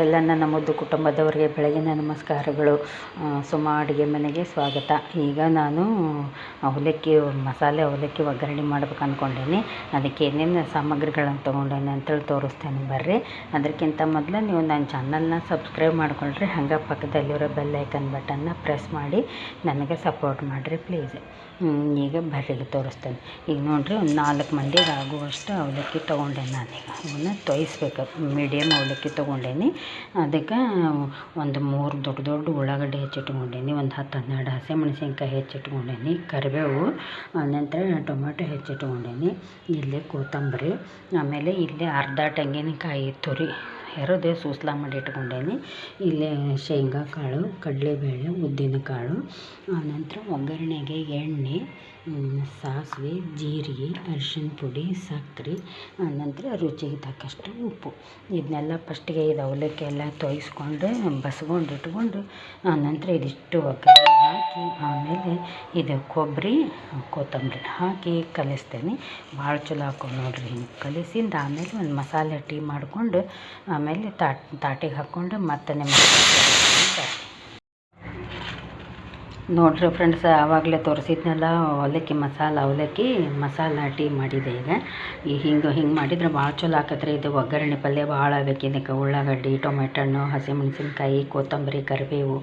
ಎಲ್ಲ ನನ್ನ ಮುದ್ದು ಕುಟುಂಬದವರಿಗೆ ಬೆಳಗಿನ ನಮಸ್ಕಾರಗಳು. ಸುಮ ಅಡುಗೆ ಮನೆಗೆ ಸ್ವಾಗತ. ಈಗ ನಾನು ಅವಲಕ್ಕಿ, ಮಸಾಲೆ ಅವಲಕ್ಕಿ ಒಗ್ಗರಣೆ ಮಾಡ್ಬೇಕು ಅಂದ್ಕೊಂಡೀನಿ ಅದಕ್ಕೆ ಏನೇನು ಸಾಮಗ್ರಿಗಳನ್ನು ತೊಗೊಂಡೇನೆ ಅಂತೇಳಿ ತೋರಿಸ್ತೇನೆ ಬರ್ರಿ. ಅದಕ್ಕಿಂತ ಮೊದಲು ನೀವು ನನ್ನ ಚಾನಲ್ನ ಸಬ್ಸ್ಕ್ರೈಬ್ ಮಾಡ್ಕೊಳ್ರಿ. ಹಂಗೆ ಪಕ್ಕದಲ್ಲಿರೋ ಬೆಲ್ ಐಕನ್ ಬಟನ್ನ ಪ್ರೆಸ್ ಮಾಡಿ ನನಗೆ ಸಪೋರ್ಟ್ ಮಾಡಿರಿ ಪ್ಲೀಸ್ ಈಗ ಬರ್ರಿಗೆ ತೋರಿಸ್ತೇನೆ. ಈಗ ನೋಡಿರಿ, ಒಂದು ನಾಲ್ಕು ಮಂದಿಗೆ ಆಗುವಷ್ಟು ಅವಲಕ್ಕಿ ತೊಗೊಂಡೆ ನಾನೀಗ. ಅವನ್ನ ತೊಯಿಸ್ಬೇಕು. ಮೀಡಿಯಮ್ ಅವಲಕ್ಕಿ ತೊಗೊಂಡೇನಿ ಅದಕ್ಕೆ ಒಂದು ಮೂರು ದೊಡ್ಡ ದೊಡ್ಡ ಉಳ್ಳಾಗಡ್ಡಿ ಹೆಚ್ಚಿಟ್ಕೊಂಡೀನಿ ಒಂದು ಹತ್ತು ಹನ್ನೆರಡು ಹಸಿಮೆಣಸಿನ್ಕಾಯಿ ಹೆಚ್ಚಿಟ್ಕೊಂಡೀನಿ ಕರಿಬೇವು, ನಂತರ ಟೊಮೆಟೊ ಹೆಚ್ಚಿಟ್ಕೊಂಡೀನಿ ಇಲ್ಲೇ ಕೊತ್ತಂಬರಿ, ಆಮೇಲೆ ಇಲ್ಲೇ ಅರ್ಧ ತೆಂಗಿನಕಾಯಿ ತುರಿ. ಹೆರದು ಸೂಸ್ಲ ಮಾಡಿ ಇಟ್ಕೊಂಡೇನಿ. ಇಲ್ಲಿ ಶೇಂಗಾ ಕಾಳು, ಕಡಲೆಬೇಳೆ ಉದ್ದಿನಕಾಳು ಆನಂತರ ಒಗ್ಗರಣೆಗೆ ಎಣ್ಣೆ ಸಾಸಿವೆ, ಜೀರಿಗೆ ಅರಿಶಿನ ಪುಡಿ ಸಕ್ರೆ ಆನಂತರ ರುಚಿಗೆ ತಕ್ಕಷ್ಟು ಉಪ್ಪು. ಇದನ್ನೆಲ್ಲ ಫಸ್ಟಿಗೆ ಇದು ಅವಲಕ್ಕಿ ಎಲ್ಲ ತೊಯ್ಸ್ಕೊಂಡು ಬಸ್ಕೊಂಡು ಇಟ್ಕೊಂಡು ಆನಂತರ ಇದಿಷ್ಟು ಒಗ್ಗರಣೆ ಹಾಕಿ, ಆಮೇಲೆ ಇದು ಕೊಬ್ಬರಿ, ಕೊತ್ತಂಬರಿ ಹಾಕಿ ಕಲಿಸ್ತೇನೆ. ಭಾಳ ಚಲೋ ಹಾಕೊಂಡು ನೋಡಿರಿ ಹಿಂಗೆ ಕಲಿಸಿಂದ ಆಮೇಲೆ ಒಂದು ಮಸಾಲೆ ಟೀ ಮಾಡಿಕೊಂಡು, ಆಮೇಲೆ ತಾಟ್ ತಾಟಿಗೆ ಹಾಕ್ಕೊಂಡು ಮತ್ತೆ ನಿಮಗೆ ನೋಡಿರಿ ಫ್ರೆಂಡ್ಸ್ ಆವಾಗಲೇ ತೋರಿಸಿದ್ನಲ್ಲ, ಅವಲಕ್ಕಿ ಮಸಾಲ ಅವಲಕ್ಕಿ ಮಸಾಲ ಟೀ ಮಾಡಿದೆ ಈಗ. ಈ ಹಿಂಗೆ ಹಿಂಗೆ ಮಾಡಿದ್ರೆ ಭಾಳ ಚಲೋ ಆಕತ್ರಿ. ಇದು ಒಗ್ಗರಣೆ ಪಲ್ಯ ಭಾಳ ಬೇಕು ಇದಕ್ಕೆ. ಉಳ್ಳಾಗಡ್ಡಿ ಟೊಮೆಟೊ ಹಣ್ಣು ಹಸಿಮೆಣ್ಸಿನ್ಕಾಯಿ, ಕೊತ್ತಂಬರಿ, ಕರಿಬೇವು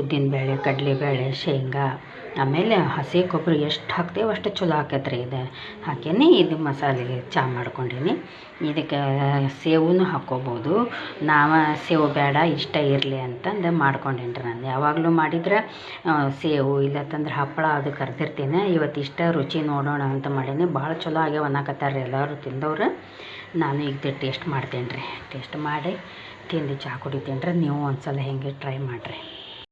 ಉದ್ದಿನಬೇಳೆ ಕಡಲೆಬೇಳೆ ಶೇಂಗಾ. ಆಮೇಲೆ ಹಸಿ ಕೊಬ್ಬರಿ ಎಷ್ಟು ಹಾಕ್ತೇವೆ ಅಷ್ಟು ಚಲೋ ಆಕತ್ರಿ ಇದು. ಹಾಕೇನಿ ಇದು ಮಸಾಲೆಗೆ ಚಾ ಮಾಡ್ಕೊಂಡೀನಿ. ಇದಕ್ಕೆ ಸೇವೂ ಹಾಕ್ಕೋಬೋದು ನಾವು ಸೇವು ಬೇಡ, ಇಷ್ಟ ಇರಲಿ ಅಂತಂದು ಮಾಡ್ಕೊಂಡೇನಿ ನಾನು. ಯಾವಾಗಲೂ ಮಾಡಿದ್ರೆ ಸೇವು ಇಲ್ಲತ್ತಂದ್ರೆ ಹಪ್ಪಳ ಅದು ಕರ್ದಿರ್ತೀನಿ. ಇವತ್ತು ಇಷ್ಟ ರುಚಿ ನೋಡೋಣ ಅಂತ ಮಾಡೀನಿ. ಭಾಳ ಚಲೋ ಆಗ್ಯಾವ ಅನ್ನಕತ್ತಾರೆ ಎಲ್ಲರೂ ತಿಂದವ್ರು. ನಾನು ಈಗ ಟೇಸ್ಟ್ ಮಾಡ್ತೇನೆ ರೀ ಟೇಸ್ಟ್ ಮಾಡಿ ತಿಂದು ಚಹಾ ಕುಡಿತೀನಿ ರೀ ನೀವು ಒಂದು ಸಲ ಹಿಂಗೆ ಟ್ರೈ ಮಾಡಿರಿ.